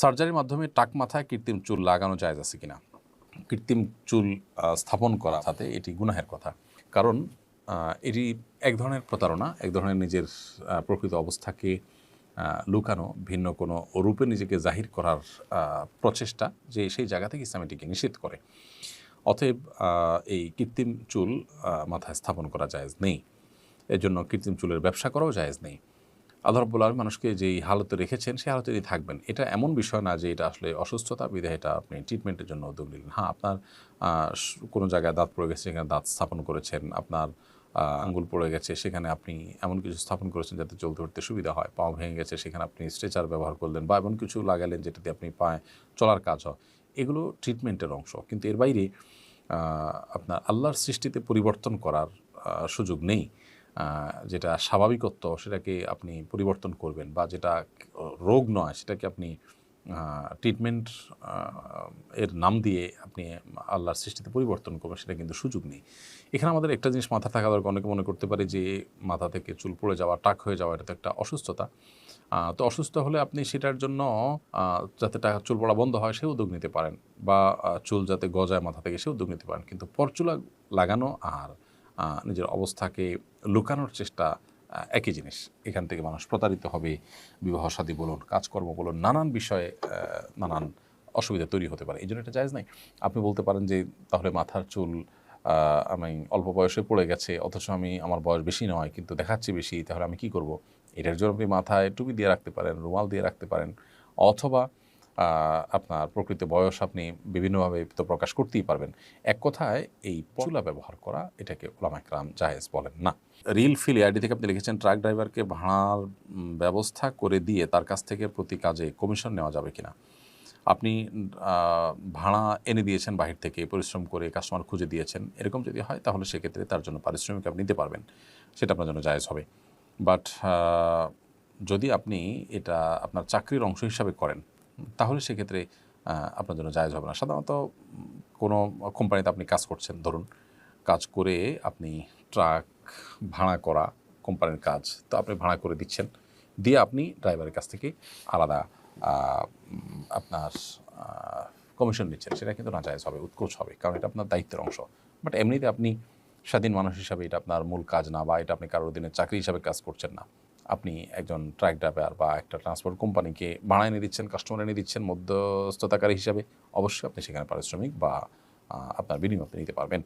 সার্জারির মাধ্যমে টাক মাথায় কৃত্রিম চুল লাগানো যায় আছে কিনা? কৃত্রিম চুল স্থাপন করা সাথে এটি গুনাহের কথা। কারণ এটি এক ধরনের প্রতারণা, এক ধরনের নিজের প্রকৃত অবস্থাকে লুকানো, ভিন্ন কোনো রূপে নিজেকে জাহির করার প্রচেষ্টা যে সেই জায়গা থেকে ইসলাম এটিকে নিষেধ করে। অতএব এই কৃত্রিম চুল মাথায় স্থাপন করা জায়েজ নেই। এর জন্য কৃত্রিম চুলের ব্যবসা করাও জায়েজ নেই। আল্লাহ রব্বুল আলম মানুষকে যেই হালতে রেখেছেন, সেই হালতে হালতেই থাকবেন। এটা এমন বিষয় না যে এটা আসলে অসুস্থতা, বিধায় এটা আপনি ট্রিটমেন্টের জন্য উদ্যোগ নিলেন হ্যাঁ আপনার কোনো জায়গায় দাঁত পড়ে গেছে, সেখানে দাঁত স্থাপন করেছেন, আপনার আঙ্গুল পড়ে গেছে, সেখানে আপনি এমন কিছু স্থাপন করেছেন যাতে চলতে উঠতে সুবিধা হয়। পাও ভেঙে গেছে, সেখানে আপনি স্ট্রেচার ব্যবহার করলেন বা এমন কিছু লাগালেন যেটাতে আপনি পায়ে চলার কাজ হয়। এগুলো ট্রিটমেন্টের অংশ। কিন্তু এর বাইরে আপনার আল্লাহর সৃষ্টিতে পরিবর্তন করার সুযোগ নেই। যেটা স্বাভাবিকত্ব, সেটাকে আপনি পরিবর্তন করবেন বা যেটা রোগ নয়, সেটাকে আপনি ট্রিটমেন্ট এর নাম দিয়ে আপনি আল্লাহর সৃষ্টিতে পরিবর্তন করবেন, সেটা কিন্তু সুযোগ নেই। এখানে আমাদের একটা জিনিস মাথা থাকা দরকার, অনেকে মনে করতে পারে যে মাথা থেকে চুল পড়ে যাওয়া, টাক হয়ে যাওয়া, এটা তো একটা অসুস্থতা। তো অসুস্থ হলে আপনি সেটার জন্য যাতে টাকা, চুল পড়া বন্ধ হয় সে উদ্যোগ নিতে পারেন। বা চুল যাতে গজায় মাথা থেকে সে উদ্যোগ নিতে পারেন। কিন্তু পরচুলা লাগানো আর নিজের অবস্থাকে লুকানোর চেষ্টা একই জিনিস। এখান থেকে মানুষ প্রতারিত হবে, বিবাহ সাদী বলুন, কাজকর্ম বলুন, নানান বিষয়ে নানান অসুবিধা তৈরি হতে পারে। এই জন্য এটা জায়জ নাই। আপনি বলতে পারেন যে, তাহলে মাথার চুল আমি অল্প বয়সে পড়ে গেছে, অথচ আমি আমার বয়স বেশি নয়, কিন্তু দেখাচ্ছি বেশি, তাহলে আমি কি করব? এটার জন্য আপনি মাথায় টুপি দিয়ে রাখতে পারেন, রুমাল দিয়ে রাখতে পারেন, অথবা আপনার প্রকৃত বয়স আপনি বিভিন্নভাবে তো প্রকাশ করতেই পারবেন। এক কথায় এই চুলা ব্যবহার করা এটাকে ওলামাকরাম জায়েজ বলেন না। রিল ফিল আইডি থেকে আপনি লিখেছেন, ট্রাক ড্রাইভারকে ভাড়ার ব্যবস্থা করে দিয়ে তার কাছ থেকে প্রতি কাজে কমিশন নেওয়া যাবে কিনা? আপনি ভাড়া এনে দিয়েছেন বাহির থেকে, পরিশ্রম করে কাস্টমার খুঁজে দিয়েছেন। এরকম যদি হয় তাহলে সেক্ষেত্রে তার জন্য পারিশ্রমিক আপনি নিতে পারবেন। সেটা আপনার জন্য জায়েজ হবে। বাট যদি আপনি এটা আপনার চাকরির অংশ হিসাবে করেন তাহলে সেক্ষেত্রে আপনার জন্য জায়জ হবে না। সাধারণত কোনো কোম্পানিতে আপনি কাজ করছেন, ধরুন, কাজ করে আপনি ট্রাক ভাড়া করা কোম্পানির কাজ, তো আপনি ভাড়া করে দিচ্ছেন, দিয়ে আপনি ড্রাইভারের কাছ থেকে আলাদা আপনার কমিশন নিচ্ছেন। সেটা কিন্তু না জায়েজ হবে, উৎকোচ হবে, কারণ এটা আপনার দায়িত্বের অংশ। বাট এমনিতে আপনি স্বাধীন মানুষ হিসাবে এটা আপনার মূল কাজ না বা এটা আপনি কারোর দিনের চাকরি হিসাবে কাজ করছেন না। আপনি একজন ট্রাক ড্রাইভার বা একটা ট্রান্সপোর্ট কোম্পানিকে ভাড়া এনে দিচ্ছেন কাস্টমার এনে দিচ্ছেন, মধ্যস্থতাকারী হিসাবে অবশ্যই আপনি সেখানে পারিশ্রমিক বা আপনার বিনিময় আপনি নিতে পারবেন।